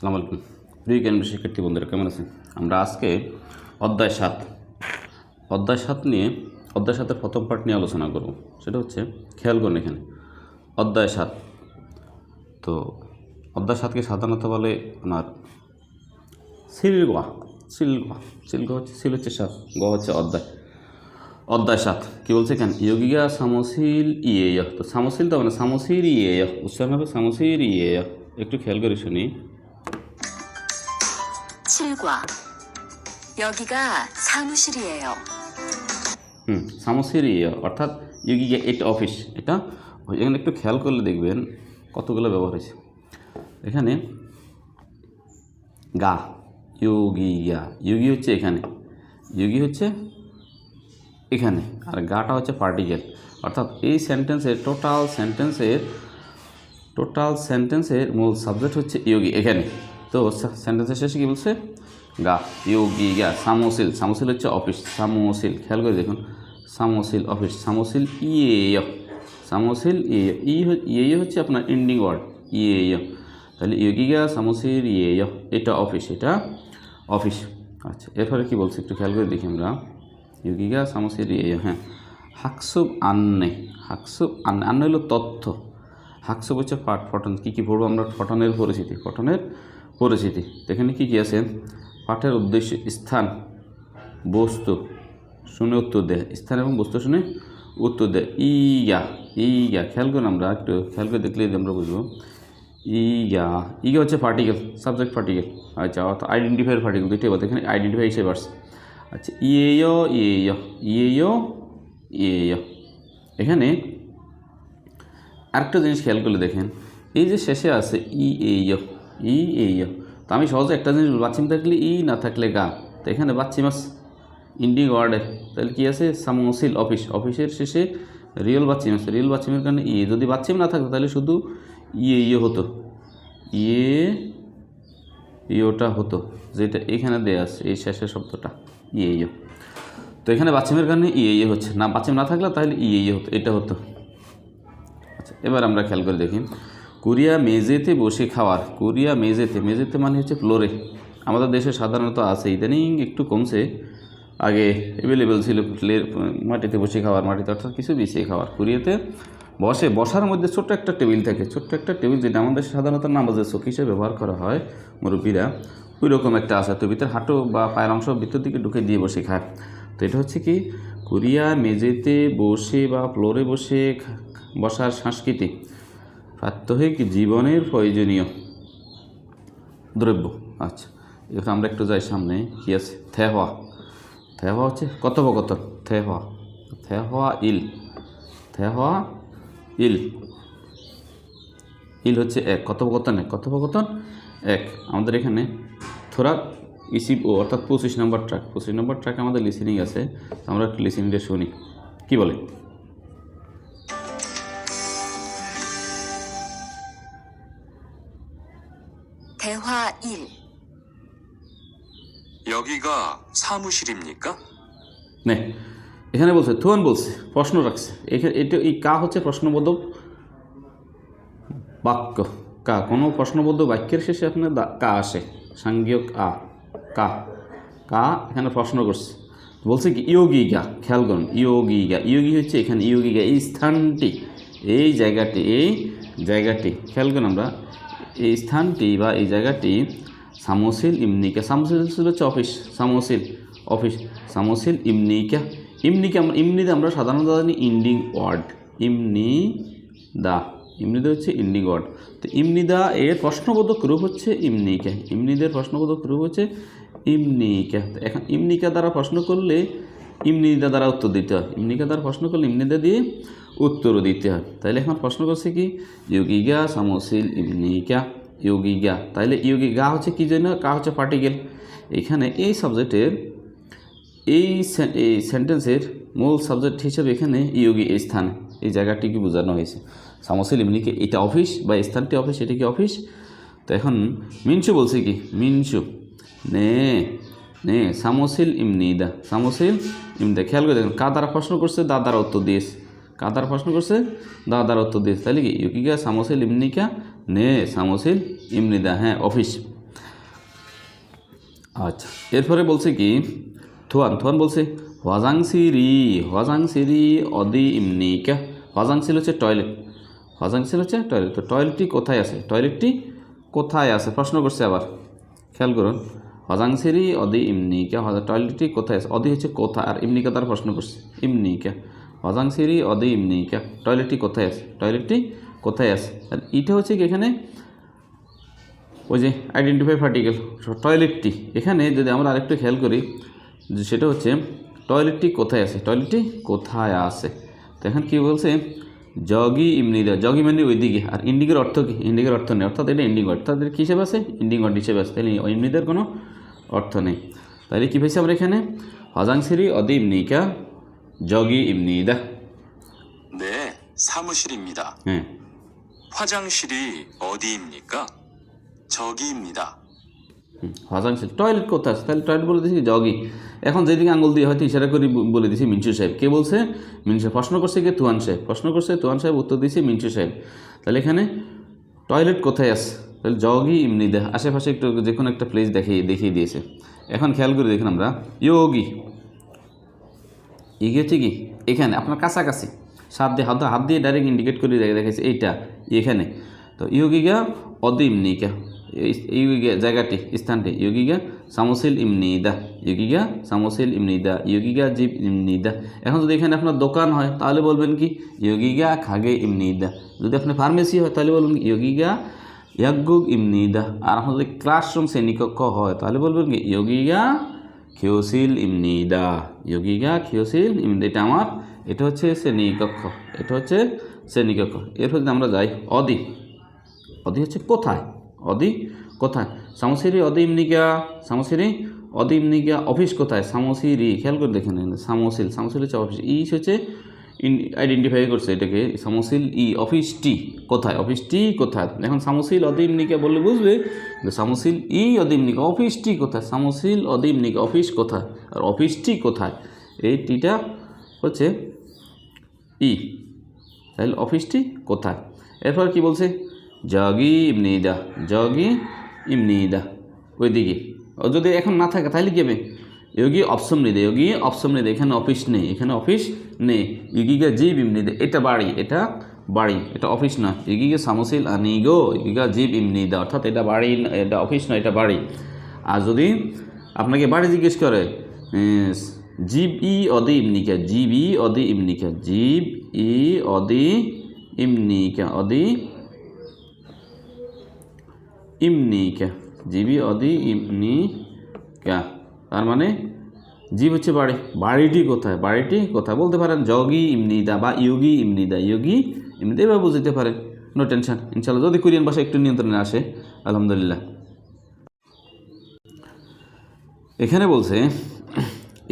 সালাম আলাইকুম। প্রিয় জ্ঞান শিক্ষার্থী বন্ধুরা, কেমন আছেন? আমরা আজকে অধ্যায় সাত। অধ্যায় সাত নিয়ে, অধ্যায় সাতের প্রথম পার্ট নিয়ে আলোচনা করব। সেটা হচ্ছে খেয়াল করুন এখানে। অধ্যায় সাত। তো অধ্যায় সাতকে সাধারণত বলে আপনার সিলগা সিলগা সিলগা হচ্ছে সিল হচ্ছে সাত, গোয়া হচ্ছে অধ্যায়। অধ্যায় সাত, কী বলছে কেন ইয়োগিগা সামসিল ইয়ে তো সামসিল তো মানে সামসির ইয়ে উচ্চারণ হবে সামসির ইয়ে একটু খেয়াল করে শুনি। 7과 여기가 사무실이에요. হুম সামসির ইয়ে অর্থাৎ ইয়োগিগা এটা অফিস এটা এখানে একটু খেয়াল করলে দেখবেন কতগুলো ব্যবহার হয়েছে এখানে গা ইয়োগিগা ইয়োগি হচ্ছে এখানে ইয়োগি হচ্ছে এখানে আর গাটা হচ্ছে পার্টিকেল অর্থাৎ এই সেন্টেন্সের টোটাল সেন্টেন্সের টোটাল সেন্টেন্সের মূল সাবজেক্ট হচ্ছে ইয়োগি এখানে তো সেন্টেন্সের শেষে কী বলছে গা ইয়োগি গা সামোসিল সামোসিল হচ্ছে অফিস, সামোসিল, খেয়াল করে দেখুন, সামোসিল, অফিস, সামোসিল ইয়ে সামোসিল ইয়ে ইয়ে হচ্ছে আপনার এন্ডিং ওয়ার্ড ইয়ে তাহলে ইয়োগিগা সামোসিল ইয়ে এটা অফিস এটা অফিস আচ্ছা এরপরে কী বলছে একটু খেয়াল করে দেখি আমরা ইয়োগিগা সামোসিল ইয়ে হ্যাঁ হাকসুব আন্নে হাকসুব আন্নে আন্নে হলো তথ্য, হাকসুব হচ্ছে পাঠ ফটন কী কী পড়ব আমরা ফটনের পরিচিতি ফটনের পরিচিতি, এখানে কী কী আছে? পাঠের উদ্দেশ্য স্থান, বস্তু, শুনে উত্তর দেয় স্থান এবং বস্তু শুনে উত্তর দেয় ইয়া ইয়া, খেয়াল করুন আমরা একটু, খেয়াল করে দেখলেই আমরা বুঝব। ইয়া ইগা হচ্ছে পার্টিকেল সাবজেক্ট পার্টিকেল আচ্ছা অর্থাৎ আইডেন্টিফায়ার পার্টিকেল দুইটাই বলতে এখানে আইডেন্টিফাই হিসেবে আসছে। আচ্ছা ইয়েও ইয়েও ইয়েও ইয়েও। এখানে আরেকটা জিনিস খেয়াল করলে দেখেন, এই যে শেষে আছে ই এইয় ই এইয় তো আমি সহজে একটা জিনিস বাচ্চিম থাকলে ই না থাকলে গা। তো এখানে বাচ্চিমাস ইন্ডিং ওয়ার্ডের। তাহলে কী আছে? সামসিল অফিস। অফিসের শেষে রিয়েল বাচ্চিম আছে রিয়েল বাচ্চিমের কারণে ই। যদি বাচ্চিম না থাকতো, তাহলে শুধু ইয়ে ইয়ে হতো। ইয়ে ইয়োটা হতো। যেটা এখানে দেয়া আছে, এই শেষের শব্দটা। ইয়ে ইয়ে। তো এখানে বাচ্চিমের কারণে ইয়ে ইয়ে হচ্ছে। না বাচ্চিম না থাকলে তাহলে ইয়ে ইয়ে হতো, এটা হতো। আচ্ছা এবার আমরা খেয়াল করে দেখি। কোরিয়া মেজেতে বসে খাওয়ার, কোরিয়া মেজেতে মেজেতে মানে হচ্ছে ফ্লোরে। আমাদের দেশে সাধারণত আছে, ইদানিং একটু কমছে। আগে অ্যাভেলেবেল ছিল প্লের মাটিতে বসে খাওয়ার, মাটিতে অর্থাৎ কিছু বিছিয়ে খাওয়ার। কোরিয়াতে বসে, বসার মধ্যে ছোট্ট একটা টেবিল থাকে। ছোট্ট একটা টেবিল যেটা আমাদের সাধারণত নামাজের চোখ হিসেবে ব্যবহার করা হয়, মুরব্বীরা। ওই রকম একটা আছে। তো ভিতরে হাঁটো বা পায়ের অংশ ভিতর দিকে ঢুকে দিয়ে বসে খায়। তো এটা হচ্ছে কি? কোরিয়া মেঝেতে বসে বা ফ্লোরে বসে বসার সাংস্কৃতিক প্রাত্যহিক জীবনের প্রয়োজনীয় দ্রব্য। আচ্ছা এখানে আমরা একটু যাই সামনে। কী আছে? থেহা থেহা হচ্ছে কথোপকথন। থেহা থেহা ইল। থে হওয়া ইল। ইল হচ্ছে এক। কথোপকথন এক। কথোপকথন এক। আমাদের এখানে থোড়া ইসি ও, অর্থাৎ পঁচিশ নম্বর ট্র্যাক পঁচিশ নম্বর ট্র্যাক আমাদের লিসেনিং আছে। আমরা একটু লিসেনিংটা শুনি। কী বলে? 여기가 사무실입니까? নে এখানে বলছে থুয়ান বলছে প্রশ্ন রাখছে এখানে এটা এই কা হচ্ছে প্রশ্নবোধক বাক্য কা কোনো প্রশ্নবোধক বাক্যের শেষে আপনার দা- কা আসে সাংঘিক আ কা কা এখানে প্রশ্ন করছে বলছে কি ইয়োগিগা খেয়াল করুন ইয়োগিগা ইয়োগি হচ্ছে এখানে ইয়োগিগা এই স্থানটি এই জায়গাটি এই জায়গাটি খেয়াল করুন আমরা এই স্থানটি বা এই জায়গাটি সামোসিল ইমনিকা সামোসিল হচ্ছে অফিস সামোসিল অফিস সামোসিল ইমনিকা ইমনিকা আমরা ইমনিতে আমরা সাধারণত জানি ইন্ডিং ওয়ার্ড ইমনি দা ইমনিদা হচ্ছে ইন্ডিং ওয়ার্ড তো ইমনিদা এর প্রশ্নবোধক রূপ হচ্ছে ইমনিকা ইমনিদের প্রশ্নবোধক রূপ হচ্ছে ইমনিকা তো এখন ইমনিকা দ্বারা প্রশ্ন করলে ইমনিদা দ্বারা উত্তর দিতে হয় ইমনিকা দ্বারা প্রশ্ন করলে ইমনিদা দিয়ে উত্তরও দিতে হয় তাহলে এখন প্রশ্ন করছে কি ইয়োগিগা সামোসিল ইমনিকা ইয়োগিগা তাহলে ইয়োগিগা হচ্ছে কি জন্য? কা হচ্ছে পার্টিকেল এখানে এই সাবজেক্টের এই এই সেন্টেন্সের মূল সাবজেক্ট হিসেবে এখানে ইয়োগি এই স্থান। এই জায়গাটিকে বোঝানো হয়েছে? সামসিল এমনিকে এটা অফিস বা স্থানটি অফিস এটি কি অফিস তো এখন মিনসু বলছে কি? মিনসু। নে নে, সামসিল ইমনিদা সামসিল ইমদা খেয়াল করে দেখুন, কা দ্বারা প্রশ্ন করছে, দা দ্বারা উত্তর দিয়েছে। কা দ্বারা প্রশ্ন করছে, দা দ্বারা উত্তর দিয়েছে। তাহলে কি? ইউকিকা সামসিল ইমনিকা নে সামসিল ইমনিদা হ্যাঁ অফিস। আচ্ছা এরপরে বলছে কি, থোয়ান থোয়ান বলছে হজাংসিরি হজাংসিরি অদি ইমনিকা হজাংসিল হচ্ছে টয়লেট। হজাংসিল হচ্ছে টয়লেট। তো টয়লেটটি কোথায় আছে? টয়লেটটি কোথায় আছে? প্রশ্ন করছে আবার। খেয়াল করুন হজাংসিরি অদি ইমনিকা হজা টয়লেটটি কোথায় আছে? অদি হচ্ছে কোথা? আর ইমনিকা তার প্রশ্ন করছে। ইমনিকা হজাংসিরি অদি ইমনিকা টয়লেটটি কোথায় আছে? টয়লেটটি কোথায় আছে আর এটা হচ্ছে কি এখানে ওই যে আইডেন্টিফাই পার্টিকেল টয়লেটটি এখানে যদি আমরা আরেকটু খেয়াল করি যে সেটা হচ্ছে টয়লেটটি কোথায় আছে টয়লেটটি কোথায় আছে তো এখন কী বলছে জগি ইমনিদা জগি মানে ওইদিকে আর ইন্ডিগের অর্থ কি ইন্ডিগের অর্থ নেই অর্থাৎ এটা ইন্ডিং ওয়ার্ড তাদের কী হিসেবে আছে ইন্ডিং ওয়ার্ড হিসেবে আছে তাহলে ইমনিদের কোনো অর্থ নেই তাহলে কী পেয়েছি আমরা এখানে হজাংসিরি অদি ইমনিকা জগি ইমনিদা 네, 사무실입니다. হ্যাঁ 화장실이 어디입니까? 저기입니다. হজাংশিল টয়লেট কোথায় আছে তাহলে টয়লেট বলে দিয়েছি জগি এখন যেদিকে আঙুল দিয়ে হয়তো ইশারা করে ব- বলে দিয়েছি মিন্টু সাহেব কে বলছে মিন্টু সাহেব প্রশ্ন করছে কে তুয়ান সাহেব প্রশ্ন করছে তুয়ান সাহেব উত্তর দিয়েছে মিন্টু সাহেব তাহলে এখানে টয়লেট কোথায় আছে তাহলে জগি ইমনিদা আশেপাশে একটু যে কোনো একটা প্লেস দেখিয়ে দেখিয়ে দিয়েছে এখন খেয়াল করে দেখুন আমরা ইয়োগি এগিয়ে হচ্ছে কি এখানে আপনার কাছাকাছি সাত দিয়ে হাত হাত দিয়ে ডাইরেক্ট ইন্ডিকেট করে দেখে দেখেছে এইটা, এখানে। তো ইয়োগিগা অদি ইমনিকা ইয়োগিগা জায়গাটি, স্থানটি ইয়োগিগা সামোসিল ইমনিদা ইয়োগিগা সামোসিল ইমনিদা ইয়োগিগা জীব ইমনিদা। এখন যদি এখানে আপনার দোকান হয়, তাহলে বলবেন কি ইয়োগিগা খাগে ইমনিদা। যদি আপনার ফার্মেসি হয়, তাহলে বলবেন কি ইয়োগিগা ইয়াগুগ ইমনিদা। আর আপনার যদি ক্লাসরুম শ্রেণীকক্ষ হয়, তাহলে বলবেন কি ইয়োগিগা খিওসিল ইমনিদা ইয়োগিগা খিওসিল ইমনিদা। এটা আমার এটা হচ্ছে শ্রেণীকক্ষ এটা হচ্ছে শ্রেণীকক্ষ। এরপর যদি আমরা যাই অদি। অদি হচ্ছে কোথায়? অদি কোথায়? সামসিরি অদি ইমনিকা সামসিরি অদি ইমনিকা অফিস কোথায়? সামসিরি খেয়াল করে দেখেন এখানে, সামসিল। সামসিল হচ্ছে অফিস ই হচ্ছে আইডেন্টিফাই করছে এটাকে। সামসিল ই অফিসটি কোথায়? অফিসটি কোথায়? এখন সামসিল অদিমনিকা বললে বুঝবে সামসিল ই অদিমনিকা অফিসটি কোথায়? সামসিল অদিমনিকা অফিস কোথায়? আর অফিসটি কোথায়? এই টিটা হচ্ছে ই। তাহলে অফিসটি কোথায়? এরপর কি বলছে? জগি ইমনিদা জগি ইমনিদা ওইদিকে। ও যদি এখন না থাকে, তাহলে কি ইয়োগি অপশন নিদে ইয়োগি অপশন নিদে এখানে অফিস নেই, এখানে অফিস নেই। ইয়োগিগা জীব ইমনিদে এটা বাড়ি এটা বাড়ি, এটা অফিস না। ইয়োগিগা সামসিল আনিগো ইয়োগিগা জীব ইমনিদা অর্থাৎ এটা বাড়ি, এটা অফিস না, এটা বাড়ি। আর যদি আপনাকে বাড়ি জিজ্ঞেস করে জীব ই অদি ইমনিকা, জীব ই অদি ইমনিকা, জীব ই অদি ইমনিকা অদি ইমনিকা, জীবী অদি ইমনিকা। তার মানে জীব হচ্ছে বাড়ি, বাড়িটি কোথায় বাড়িটি কোথায়? বলতে পারেন জগি ইমনিদা বা ইয়োগি ইমনিদা ইয়োগি ইমনিদা এভাবে বুঝতে পারে। নো টেনশন ইনশাল্লাহ যদি কোরিয়ান ভাষা একটু নিয়ন্ত্রণে আসে, আলহামদুলিল্লাহ। এখানে বলছে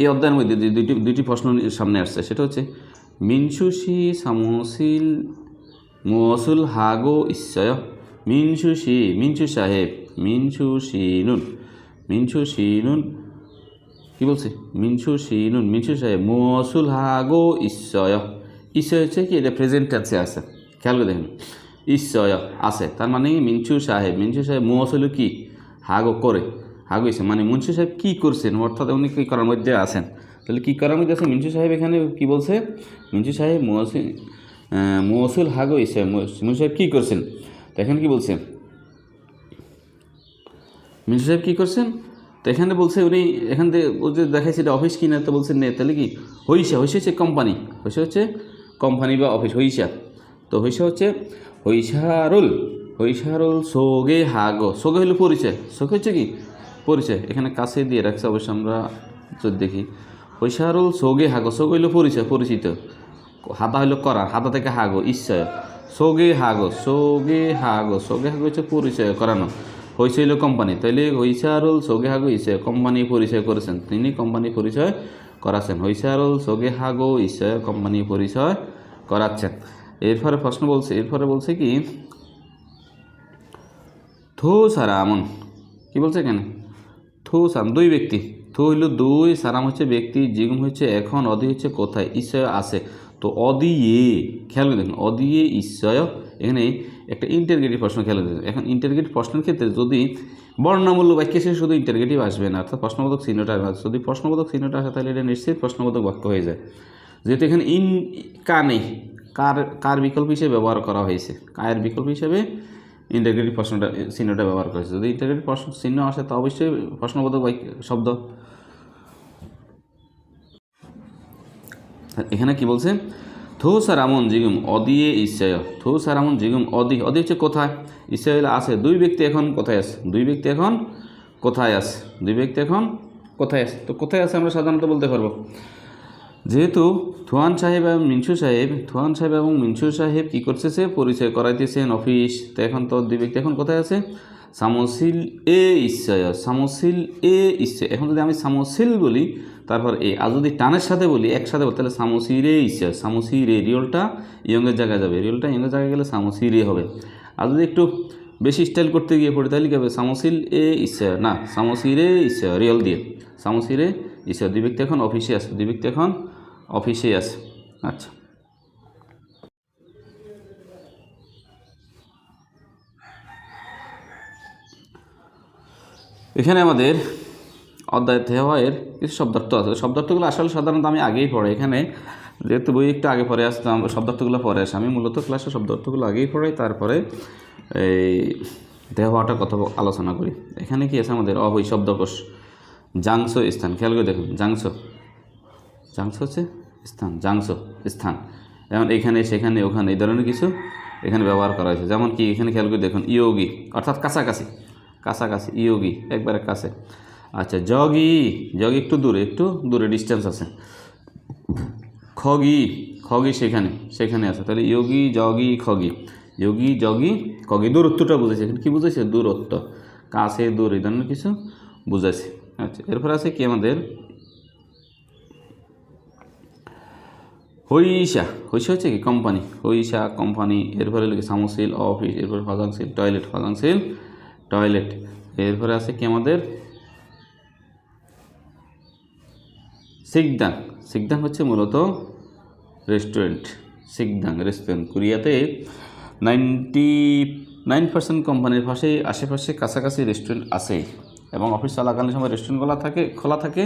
এই অধ্যায়ের মধ্যে দুইটি দুইটি প্রশ্ন সামনে আসছে, সেটা হচ্ছে মিনসুশি সামসিল মসুল হাগো ইশ্বয় মিনসুশি মিনসু সাহেব, মিনসু শিনুন মিনসু শিনুন কি বলছে? মিনসু শিনুন মিনসু সাহেব, মসুল হাগো ইশ্বয় ইশ্বয় হচ্ছে কি? এটা প্রেজেন্ট টেন্সে আছে। খেয়াল করে দেখেন। ইশ্বয় আছে, তার মানে মিনসু সাহেব মিনসু সাহেব মসুল কি? হাগো করে। ইসে মানে মুন্সি সাহেব কী করছেন? অর্থাৎ উনি কী করার মধ্যে আছেন? তাহলে কী করার মধ্যে আছেন মিনসু সাহেব এখানে কি বলছে? মিনসু সাহেব মহসিন মহসুল হাগো ইসে মুন্সি সাহেব কী করছেন? তো এখানে কি বলছে? মিন্টু সাহেব কী করছেন? তো এখানে বলছে উনি, এখান থেকে ও যে দেখাইছে এটা অফিস কিনা? তো বলছেন নে, তাহলে কি? হইসা হইসা হচ্ছে কোম্পানি। হইসা হচ্ছে কোম্পানি বা অফিস, হইসা। তো হইসা হচ্ছে হইসারুল হইসারুল সোগে হাগো। সোগে হলো পরিচয়। সোগে হচ্ছে কি? পরিচয়। এখানে কাছে দিয়ে রাখছে অবশ্য আমরা যদি দেখি। হইসারুল সোগে হাগো। সোগে হলো পরিচয়, পরিচিত। হাতা হইল করা হাতা থেকে হাগো ইচ্ছয় সোগে হাগো সোগে হাগো। সোগে হাগো হচ্ছে পরিচয় করানো। হইল কোম্পানি তাইলে হইসারুল সোগে হাগো ইসে কোম্পানি পরিচয় করেছেন। তিনি কোম্পানি পরিচয় করাচ্ছেন হইসারুল সোগে হাগো ইসে কোম্পানি পরিচয় করাচ্ছেন। এরপরে প্রশ্ন বলছে, এরপরে বলছে কি? থো সারামন কি বলছে এখানে? থু সাম, দুই ব্যক্তি। থু হইল দুই, সারাম হচ্ছে ব্যক্তি, জিগুম হচ্ছে এখন, অদি হচ্ছে কোথায়? ঈশ্বয় আসে তো অদিয়ে, খেয়াল দেখুন, অদিয়ে ঈশ্বয় এখানে একটা ইন্টারগেটিভ প্রশ্ন খেলে দিতে এখন ইন্টারগেটিভ প্রশ্নের ক্ষেত্রে যদি বর্ণামূল্য বাক্য শেষে শুধু ইন্টারগেটিভ আসবে না, অর্থাৎ প্রশ্নবোধক চিহ্নটা আসবে যদি প্রশ্নবোধক চিহ্নটা আসে, তাহলে এটা নিশ্চিত প্রশ্নবোধক বাক্য হয়ে যায়। যেহেতু এখানে ইন কা নেই, কার কার বিকল্প হিসেবে ব্যবহার করা হয়েছে। কায়ের বিকল্প হিসেবে ইন্টারগ্রেটিভ প্রশ্নটা, চিহ্নটা ব্যবহার করেছে। যদি ইন্টারগ্রেটিভ প্রশ্ন, চিহ্ন আসে, তো অবশ্যই প্রশ্নবোধক বাক্য, শব্দ। এখানে কি বলছে? থো সারামন জিগুম অদিয়ে ইচ্ছায় থো সারামন জিগুম অদি অদি হচ্ছে কোথায়? হলে আছে। দুই ব্যক্তি এখন কোথায় আছে? দুই ব্যক্তি এখন কোথায় আছে? দুই ব্যক্তি এখন কোথায় আছে? তো কোথায় আছে আমরা সাধারণত বলতে পারব। যেহেতু থুয়ান সাহেব এবং মিনসু সাহেব, থুয়ান সাহেব এবং মিনসু সাহেব কী করতেছে পরিচয় করাইতেছেন অফিস তো এখন তো দুই ব্যক্তি এখন কোথায় আছে? সামসিল এ ইচ্ছায় সামসিল এ ইচ্ছে এখন যদি আমি সামসিল বলি, তারপর এ। আর যদি টানের সাথে বলি, একসাথে বলি, তাহলে সামসি রে ইচ্ছে সামসি রিয়লটা ইয়ংয়ের জায়গায় যাবে। রিয়লটা ইয়ংয়ের জায়গায় গেলে সামসি রে হবে। আর যদি একটু বেশি স্টাইল করতে গিয়ে পড়ি, তাহলে কী হবে? সামসিল এ ইচ্ছে না সামসি রে ইচ্ছে রিয়ল দিয়ে। সামসি রে ইচ্ছে দুই ব্যক্তি এখন অফিসে আছে। দুই ব্যক্তি এখন অফিসে আছে। আচ্ছা। এখানে আমাদের অধ্যায় দেওয়ার কিছু শব্দার্থ আছে। শব্দার্থগুলো আসলে সাধারণত আমি আগেই পড়ে। এখানে যেহেতু বই একটু আগে পরে আসতাম, শব্দার্থগুলো পরে আসে। আমি মূলত ক্লাসে শব্দার্থগুলো আগেই পড়াই তারপরে এই দেওয়াটা কথা আলোচনা করি। এখানে কি আছে আমাদের? অবৈ শব্দকোষ জাংস স্থান। খেয়াল করে দেখুন। জাংস। জাংস হচ্ছে? স্থান জাংস স্থান। যেমন এখানে, সেখানে, ওখানে এই ধরনের কিছু এখানে ব্যবহার করা হয়েছে। যেমন কি এখানে খেয়াল করে দেখুন, ইয়োগি, অর্থাৎ কাছাকাছি কাছাকাছি, ইয়োগি, একবারে কাছে। আচ্ছা জগি জগি একটু দূরে একটু দূরে ডিস্টেন্স আছে। খগি খগি সেখানে সেখানে আছে। তাহলে ইয়োগি, জগি, খগি। যোগী জগি, খগি, দূরত্বটা বুঝেছে এখানে কী বুঝেছে দূরত্ব। কাছে, দূর, এই ধরনের কিছু বুঝেছে আচ্ছা এরপর আছে কি আমাদের? হইসা হইসা হচ্ছে কি কোম্পানি হইসা কোম্পানি এরপরে লিখে সামসিল অফিস এরপরে ফাজাংশিল টয়লেট ফাজাংশিল টয়লেট এরপরে আছে কি আমাদের? সিকদাং। সিকদাং হচ্ছে মূলত রেস্টুরেন্ট সিকদাং রেস্টুরেন্ট কোরিয়াতে নাইনটি নাইন পার্সেন্ট কোম্পানির পাশে, আশেপাশে কাছাকাছি রেস্টুরেন্ট আছে। এবং অফিস চলাকালীন সময় রেস্টুরেন্টগুলো থাকে, খোলা থাকে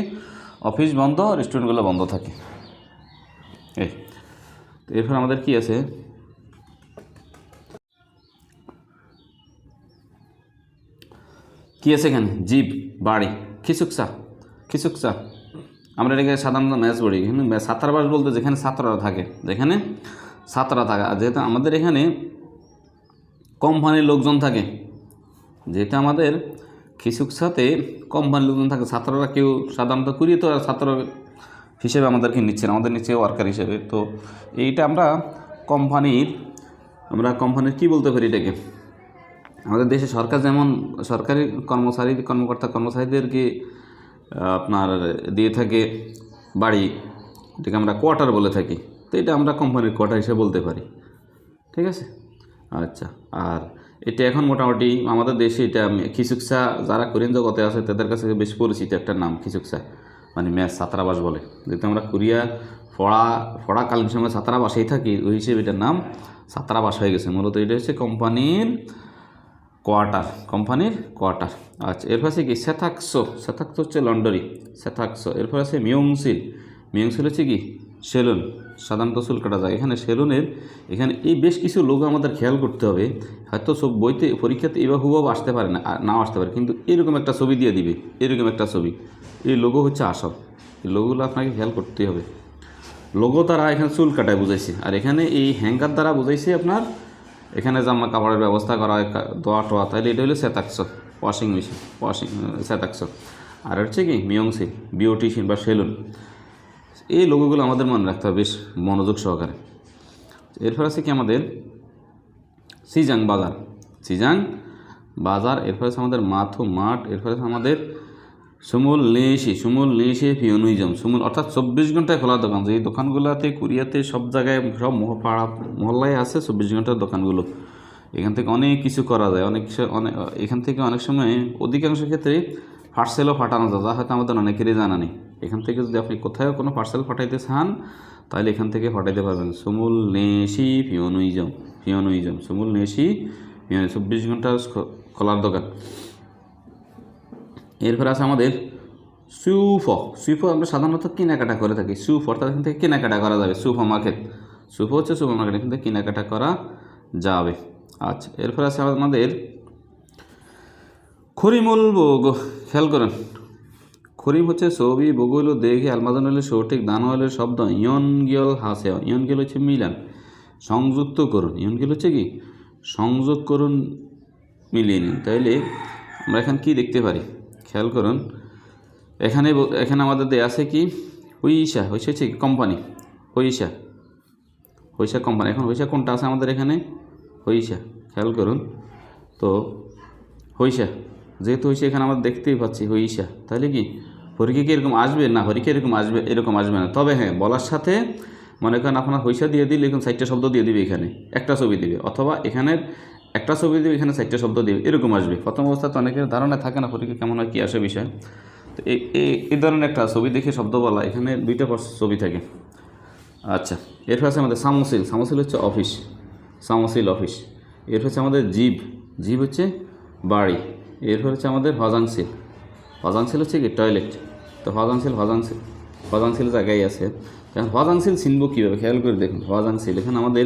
অফিস বন্ধ রেস্টুরেন্টগুলো বন্ধ থাকে। এই তো এরপর আমাদের কি আছে? কি আছে এখানে? জীব, বাড়ি খিসুকসা খিসুকসা আমরা এটাকে সাধারণত ম্যাচ বলি এখানে ছাত্রাবাস বলতে যেখানে ছাত্ররা থাকে, যেখানে ছাত্ররা থাকে। আর যেহেতু আমাদের এখানে কোম্পানির লোকজন থাকে যেটা আমাদের খিসুকসাতে কোম্পানির লোকজন থাকে ছাত্ররা কেউ সাধারণত কুড়িয়ে তো আর ছাত্র হিসেবে আমাদেরকে নিচ্ছে না আমাদের নিচ্ছে ওয়ার্কার হিসেবে। তো এইটা আমরা কোম্পানির আমরা কোম্পানির কি বলতে পারি এটাকে? আমাদের দেশে সরকার যেমন, সরকারি কর্মচারী, কর্মকর্তা কর্মচারীদেরকে আপনার দিয়ে থাকে বাড়ি, এটাকে আমরা কোয়ার্টার বলে থাকি। তো এটা আমরা কোম্পানির কোয়ার্টার হিসেবে বলতে পারি। ঠিক আছে? আচ্ছা আর এটা এখন মোটামুটি আমাদের দেশে এটা খিচুকসা যারা কোরিয়ান জগতে আছে, তাদের কাছে বেশ পরিচিত একটা নাম খিচুকসা মানে ম্যাচ ছাত্রাবাস বলে। যেহেতু আমরা কোরিয়া পড়া পড়াকালীন সময় ছাত্রাবাসেই থাকি, ওই হিসেবে এটার নাম ছাত্রাবাস হয়ে গেছে। মূলত এটা হচ্ছে কোম্পানির কোয়ার্টার কোম্পানির কোয়ার্টার। আচ্ছা এরপর আছে কি? সেথাক্সো সেথাক্সো হচ্ছে লন্ডরি, সেথাক্সো। এরপর আছে মিয়ংসিল মিয়ংসিল হচ্ছে কি? সেলুন, সাধারণত চুল কাটা যায়। এখানে সেলুনের, এখানে এই বেশ কিছু লোক আমাদের খেয়াল করতে হবে। হয়তো সব বইতে, পরীক্ষাতে এবার হুবাব আসতে পারে না নাও আসতে পারে, কিন্তু এরকম একটা ছবি দিয়ে দিবে, এরকম একটা ছবি। এই লোগো হচ্ছে আসল। এই লোগোগুলো আপনাকে খেয়াল করতেই হবে। লোগো তারা এখানে চুল কাটায় বুঝাইছে। আর এখানে এই হ্যাঙ্গার দ্বারা বুঝাইছে আপনার, এখানে জামা কাপড়ের ব্যবস্থা করা হয়, দোয়া টোয়া তাহলে এটা হলো সেতাক্স ওয়াশিং মেশিন ওয়াশিং সেতাক্স। আর হচ্ছে কি মিয়ংসি বিউটিশিয়ান বা সেলুন। এই লোগোগুলো আমাদের মনে রাখতে হবে বেশ মনোযোগ সহকারে। এরপর আছে কি আমাদের সিজাং বাজার। সিজাং বাজার এরপর আছে আমাদের মাথু মাঠ এরপর আছে আমাদের সুমুল নেশি সুমুল নেশি ফিওনুইজম সুমুল অর্থাৎ চব্বিশ ঘন্টায় খোলা দোকান। যে দোকানগুলোতে, কুরিয়াতে সব জায়গায় সব পাড়া মহল্লায় আছে চব্বিশ ঘণ্টার দোকানগুলো। এখান থেকে অনেক কিছু করা যায়। অনেক অনেক এখান থেকে অনেক সময় অধিকাংশ ক্ষেত্রে পার্সেলও ফাটানো যায়, যা হয়তো আমাদের অনেকেরই জানা নেই। এখান থেকে যদি আপনি কোথাও কোনো পার্সেল ফাটাইতে চান, তাহলে এখান থেকে ফাটাইতে পারবেন। সুমুল নেশি ফিওনুইজম ফিওনুইজম সুমুল নেশি চব্বিশ ঘণ্টা খোলার দোকান। এরপরে আছে আমাদের সুফ। সুফ আমরা সাধারণত কেনাকাটা করে থাকি। সুফ অর্থাৎ এখান থেকে কেনাকাটা করা যাবে। সুফ মার্কেট সুফ হচ্ছে সুপার মার্কেট এখান থেকে কেনাকাটা করা যাবে। আচ্ছা এরপরে আছে আমাদের খরিমুল বগ। খেয়াল করেন। খরিম হচ্ছে ছবি বগুলো দেখে, আলমাজন হলে সঠিক, দান হলে শব্দ, ইয়ন গিয়ল হাসে। ইয়ন গিয়ল হচ্ছে মিলান। সংযুক্ত করুন। ইয়ন গিয়ল হচ্ছে কি? সংযোগ করুন মিলিয়ে নিন। তাইলে আমরা এখন কি দেখতে পারি? খেয়াল করুন, এখানে এখানে আমাদের দেয়া আছে কি? হইসা হইসা হচ্ছে কোম্পানি হইসা হইসা কোম্পানি। এখন হইসা কোনটা আছে আমাদের এখানে? হইসা খেয়াল করুন। তো হইসা যেহেতু হইসা এখানে আমরা দেখতেই পাচ্ছি হইসা তাহলে কি? পরীক্ষা কি এরকম আসবে? না পরীক্ষা এরকম আসবে এরকম আসবে না। তবে হ্যাঁ বলার সাথে মনে করেন আপনার হইসা দিয়ে দিলে এরকম চারটে শব্দ দিয়ে দিবে এখানে, একটা ছবি দিবে। অথবা এখানের একটা ছবি দিবে, এখানে চারটে শব্দ দিবে, এরকম আসবে। প্রথম অবস্থাতে অনেকের ধারণা থাকে না পরীক্ষা কেমন হয়, কী আসে বিষয়। তো এই ধরনের একটা ছবি দেখে শব্দ বলা, এখানে দুইটা ছবি থাকে। আচ্ছা এরপর আছে আমাদের সামোসিল সামোসিল হচ্ছে অফিস, সামোসিল অফিস। এর হচ্ছে আমাদের জীব জীব হচ্ছে বাড়ি। এরপর হচ্ছে আমাদের হজাংশিল হজাংশিল হচ্ছে কি? টয়লেট। তো হজাংশিল হজাংশিল হজাংশিল জায়গায় আছে। এখন হজাংশিল চিনব কীভাবে? খেয়াল করে দেখুন হজাংশিল এখানে আমাদের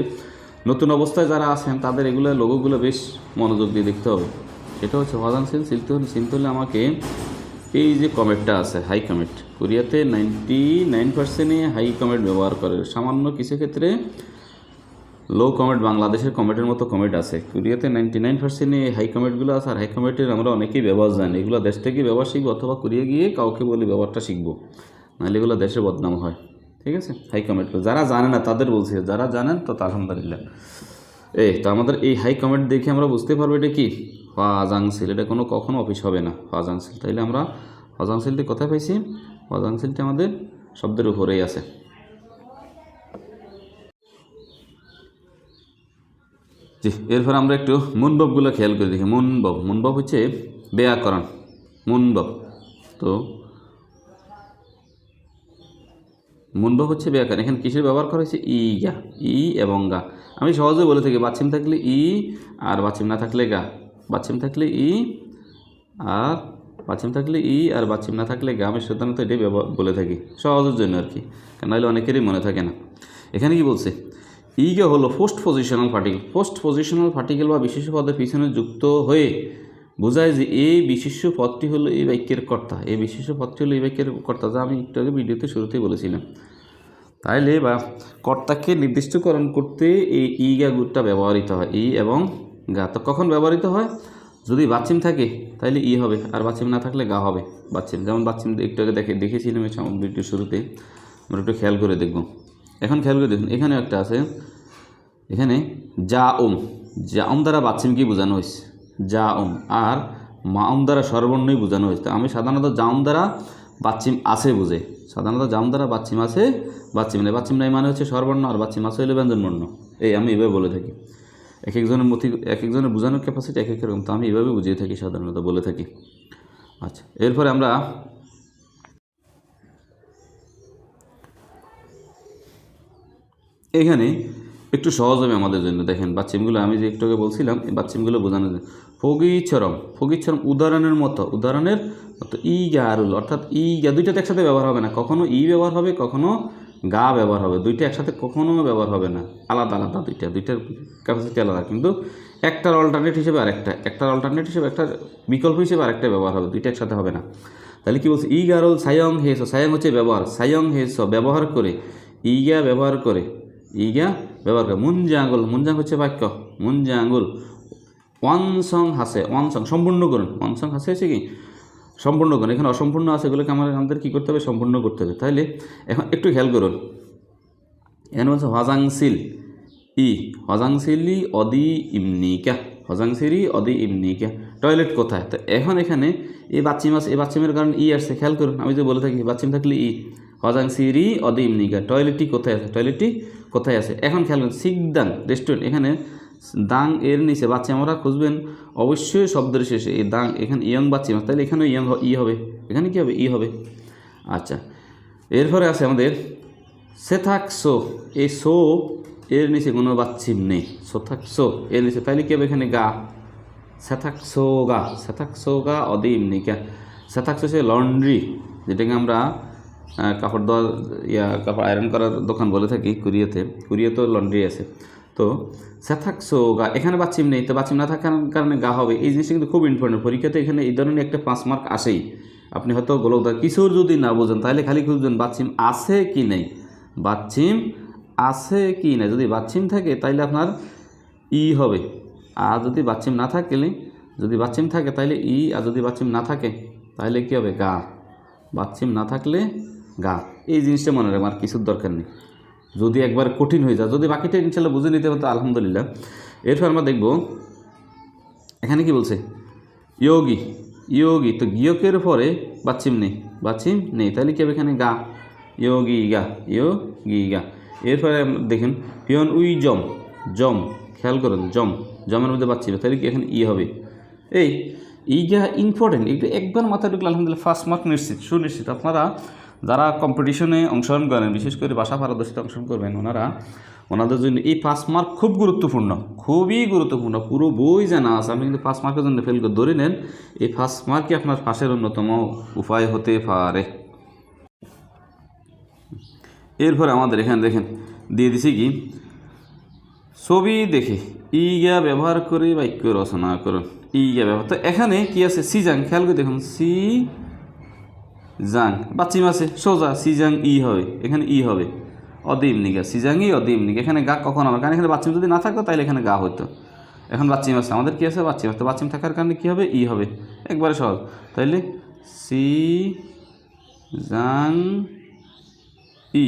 নতুন অবস্থায় যারা আছেন, তাদের এগুলো, লোগোগুলো বেশ মনোযোগ দিয়ে দেখতে হবে। এটা হচ্ছে হজাংশিল চিনতে হলে চিনতে হলে আমাকে এই যে কমেটটা আছে, হাই কমেট, কোরিয়াতে নাইনটি নাইন পার্সেন্টই হাই কমেট ব্যবহার করে। সামান্য কিছু ক্ষেত্রে লো কমেট, বাংলাদেশের কমেটের মতো কমেট আছে। কোরিয়াতে নাইনটি নাইন পার্সেন্টে হাই কমেটগুলো আছে, আর হাই কমেটের আমরা অনেকেই ব্যবহার জানি। এগুলো দেশ থেকে ব্যবহার শিখব, অথবা কোরিয়া গিয়ে কাউকে বলে ব্যবহারটা শিখব। নাহলে এগুলো দেশে বদনাম হয়। ঠিক আছে? হাই কমেটগুলো যারা জানে না, তাদের বলছি। যারা জানেন, তো তা আলহামদুলিল্লাহ। এই, তো আমাদের এই হাই কমেন্ট দেখে আমরা বুঝতে পারব এটা কি? ফাজাংসিল এটা কোনো কখনো অফিস হবে না ফাজাংসিল তাইলে আমরা ফাজাংসিলটি কোথায় পাইছি? ফাজাংসিলটি আমাদের শব্দের উপরেই আছে। জি, এরপর আমরা একটু মুনববগুলো খেয়াল করে দেখি। মুনবব মুনবব হচ্ছে ব্যাকরণ। মুনবব তো মুনবব হচ্ছে ব্যাকরণ এখানে কিসের ব্যবহার করা হয়েছে? ই, গা। ই এবং গা। আমি সহজে বলে থাকি বাচ্চিম থাকলে ই আর বাচ্চিম না থাকলে গা। বাচ্চিম থাকলে ই আর বাচ্চিম থাকলে ই আর বাচ্চিম না থাকলে গা। আমি সাধারণত এটাই বলে থাকি, সহজের জন্য আর কি। কারণ নাহলে অনেকেরই মনে থাকে না। এখানে কি বলছে? ইগে হলো postpositional particle postpositional particle বা বিশেষ পদের পিছনে যুক্ত হয়ে বোঝায় যে এই বিশেষ্য পদটি হলো এই বাক্যের কর্তা। এই বিশেষ্য পদটি হলো এই বাক্যের কর্তা, যা আমি একটু আগে ভিডিওতে শুরুতেই বলেছিলাম। তাইলে বা কর্তাকে নির্দিষ্টকরণ করতে এই ই গা গুড়টা ব্যবহৃত হয়। ই এবং গা। তো কখন ব্যবহৃত হয়? যদি বাচ্চিম থাকে তাহলে ই হবে। আর বাচ্চিম না থাকলে গা হবে। বাচ্চিম, যেমন বাচ্চিম একটু আগে দেখে দেখেছিলাম এই ভিডিও শুরুতে আমরা একটু খেয়াল করে দেখব। এখন খেয়াল করে দেখুন এখানে একটা আছে। এখানে যা ওম যা ওম দ্বারা বাচ্চিমকে বোঝানো হয়েছে ওম আর মা ওম দ্বারা সর্বর্ণই বোঝানো হয়েছে। আমি সাধারণত জাম দ্বারা বাচ্চিম আছে বুঝে। সাধারণত জাম দ্বারা বাচ্চিম আছে বাচ্চিম নেই। বাচ্চিম নাই মানে হচ্ছে সর্বর্ণ আর বাচ্চিম আছে হলে ব্যঞ্জন বর্ণ এই আমি এভাবে বলে থাকি। এক একজনের মতি, এক একজনের বোঝানোর ক্যাপাসিটি এক এক রকম। তো আমি এভাবে বুঝিয়ে থাকি সাধারণত, বলে থাকি। আচ্ছা এরপরে আমরা এখানে একটু সহজ হবে আমাদের জন্য। দেখেন বাচ্চিমগুলো আমি যে একটু আগে বলছিলাম, এই বাচ্চিমগুলো বোঝানো যায় ফগিচ্ছরম ফগিচ্ছরম উদাহরণের মতো উদাহরণের মতো ই গারুল অর্থাৎ ই, গা দুইটাতে একসাথে ব্যবহার হবে না। কখনো ই ব্যবহার হবে, কখনো গা ব্যবহার হবে। দুইটা একসাথে কখনো ব্যবহার হবে না। আলাদা আলাদা দুইটা। দুইটার ক্যাপাসিটি আলাদা। কিন্তু একটার অল্টারনেট হিসেবে আরেকটা, একটার অল্টারনেট হিসেবে একটা বিকল্প হিসেবে আরেকটা ব্যবহার হবে। দুইটা একসাথে হবে না। তাহলে কী বলছে? ই গারুল সায়ং, হেস। সায়ং হচ্ছে ব্যবহার। সায়ং, হেস। ব্যবহার করে। ইগা ব্যবহার করে। ইগা ব্যবহার করে মুঞ্জা আঙ্গুল মুঞ্জাং হচ্ছে বাক্য মুঞ্জা আঙ্গুল ওয়ানসং হাসে ওয়ান সং সম্পূর্ণ করুন ওয়ান সং হাসে হচ্ছে কি সম্পূর্ণ করুন এখানে অসম্পূর্ণ আছে এগুলোকে আমার আমাদের কী করতে হবে সম্পূর্ণ করতে হবে তাহলে এখন একটু খেয়াল করুন এখানে বলছে হজাংসিল ই হজাংসিলি অদি ইমনিকা হজাংসিরি অদি ইমনিকা টয়লেট কোথায় তো এখন এখানে এই বাচ্চিম আছে এই বাচ্চিমের কারণে ই আসছে খেয়াল করুন আমি যদি বলে থাকি বাচ্চিম থাকলে ই হজাংসিরি অদি ইমনিকা টয়লেটটি কোথায় আছে? টয়লেটটি কোথায় আছে? এখন খেয়াল করুন, সিকদাং রেস্টুরেন্ট, এখানে দাং এর নিচে বাচ্চা আমরা খুঁজবেন, অবশ্যই শব্দের শেষে এই দাং, এখানে ইয়ং বাচ্চি, তাহলে এখানে ইয়ং ই হবে, এখানে কী হবে? ই হবে। আচ্ছা এরপরে আছে আমাদের সেথাক সো, এই সো এর নিচে কোনো বাচ্চিম নেই, সোথাক সো এর নিচে, তাহলে কি হবে এখানে গা? স্যাথাকসো গা স্যাথাকসো গা অদিম নিকা স্যাথাকসো সে লন্ড্রি যেটাকে আমরা কাপড় দেওয়ার ইয়া, কাপড় আয়রন করার দোকান বলে থাকি কুরিয়াতে। কুরিয়া তো লন্ড্রি আছে। তো স্যাথাকসো গা, এখানে বাচ্চিম নেই, তো বাচ্চিম না থাকার কারণে গা হবে। এই জিনিসটা কিন্তু খুব ইম্পর্টেন্ট পরীক্ষাতে এখানে এই ধরনের একটা পাঁচ মার্ক আসেই। আপনি হয়তো গোলকদা কিশোর যদি না বোঝেন, তাহলে খালি খুঁজবেন বাচ্চিম আছে কি নেই? বাচ্চিম আছে কি না যদি বাচ্চিম থাকে, তাইলে আপনার ই হবে। আর যদি বাচ্চিম না থাকলে, যদি বাচ্চিম থাকে তাহলে ই, আর যদি বাচ্চিম না থাকে তাহলে কী হবে? গা। বাচ্চিম না থাকলে গা। এই জিনিসটা মনে রাখবেন আর কিছুর দরকার নেই। যদি একবার কঠিন হয়ে যায়, যদি বাকিটা ইনশাল্লাহ বুঝে নিতে হতো আলহামদুলিল্লাহ। এরপর আমরা দেখব, এখানে কি বলছে? ইয়োগি ইয়োগি, তো গিয়কের পরে বাচ্চিম নেই। বাচ্চিম নেই, তাহলে কি হবে এখানে? গা। ইয়োগি গা ইয়ো গি। গা এরপরে দেখেন, পিয়ন উই জম জম, খেয়াল করুন, জম, জমের মধ্যে বাচ্চিম, তাহলে কি এখানে ই হবে? এই ইগা ইম্পর্টেন্ট একটু একবার মাথায় ঢুকলে আলহামদুলিল্লাহ ফার্স্ট মার্ক নিশ্চিত, সুনিশ্চিত। আপনারা যারা কম্পিটিশনে অংশগ্রহণ করেন, বিশেষ করে ভাষা পারদর্শিতা অংশগ্রহণ করবেন, ওনারা, ওনাদের জন্য এই পাঁচ মার্ক খুব গুরুত্বপূর্ণ, খুবই গুরুত্বপূর্ণ, পুরো বই জানা আছে, আপনি কিন্তু পাঁচ মার্কের জন্য ফেল করে ধরে নেন, এই পাঁচ মার্কই আপনার ফাঁসের অন্যতম উপায় হতে পারে। এরপরে আমাদের এখানে দেখেন, দিয়ে দিছি কি? ছবি দেখে, ইগা ব্যবহার করে বাক্য রচনা করুন, ইগা ব্যবহার। তো এখানে কি আছে? সিজাং খেয়াল করে দেখুন সি জাং বাচ্চিম আছে, সোজা, সিজাং ই হবে। এখানে ই হবে। অদিম নিগা, সিজাং ই অদিম নিগা। এখানে গা কখন হবে? কারণ এখানে বাচ্চিম যদি না থাকতো, তাহলে এখানে গা হতো এখন বাচ্চিম আছে। আমাদের কী আছে? বাচ্চিম আছে। বাচ্চিম থাকার কারণে কী হবে? ই হবে। একবারে সহজ। তাইলে সি জাং ই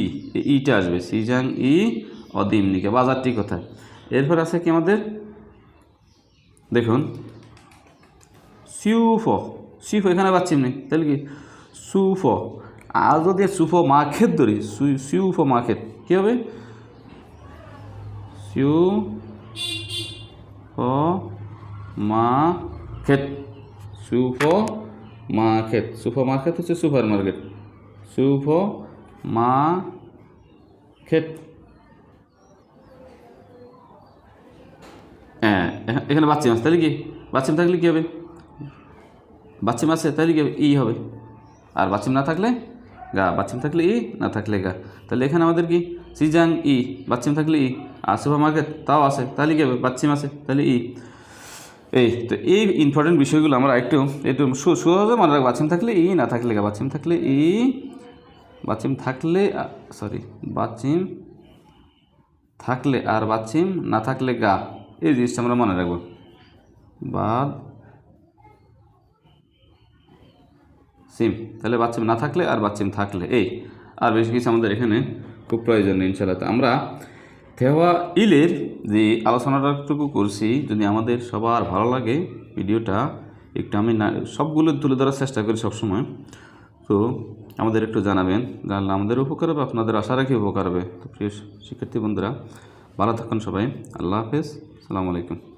ইটা আসবে। সিজাং ই অদিম নিকে বাজারটি কোথায়? এরপর আছে কি আমাদের? দেখুন। সিউফ। সিউফ, এখানে পাচ্ছি নেই। তাহলে কি? সুফ। আর যদি সুফ মাখেত ধরি, সু- সিউফ মাখেত, কী হবে? সিউ মা ক্ষেত সুফ মা ক্ষেত মা ক্ষেত হচ্ছে সুপার মার্কেট। সুফ মা ক্ষেত হ্যাঁ এখানে বাচ্চিম মাছ, তাহলে কি? বাচ্চিম থাকলে কী হবে? বাচ্চিম আছে তাহলে কি হবে? ই হবে। আর বাচ্চিম না থাকলে গা বাচ্চিম থাকলে ই, না থাকলে গা। তাহলে এখানে আমাদের কি? সিজাং ই বাচ্চিম থাকলে ই। আর সুপার মার্কেট তাও আছে। তাহলে কি হবে? বাচ্চিম আছে, তাহলে ই। এই, তো এই ইম্পর্টেন্ট বিষয়গুলো আমরা একটু একটু সু- সহজে মনে রাখব। বাচ্চিম থাকলে ই, না থাকলে গা। বাচ্চিম থাকলে ই বাচ্চিম থাকলে সরি বাচ্চিম থাকলে আর বাচ্চিম না থাকলে গা। এই জিনিসটা আমরা মনে রাখব। বাদ সিম তাহলে বাচ্চিম না থাকলে আর বাচ্চিম থাকলে। এই, আর বেশি কিছু আমাদের এখানে খুব প্রয়োজন নেই ইনশাল্লাহ আমরা থেওয়া ইলের যে আলোচনাটাটুকু করছি, যদি আমাদের সবার ভালো লাগে ভিডিওটা, একটু আমি না, সবগুলো তুলে ধরার চেষ্টা করি সবসময়। তো আমাদের একটু জানাবেন, জানলে আমাদের উপকার হবে, আপনাদের আশা রাখি উপকার হবে। তো প্রিয় শিক্ষার্থী বন্ধুরা, ভালো থাকুন সবাই। আল্লাহ হাফেজ। আসসালামু আলাইকুম।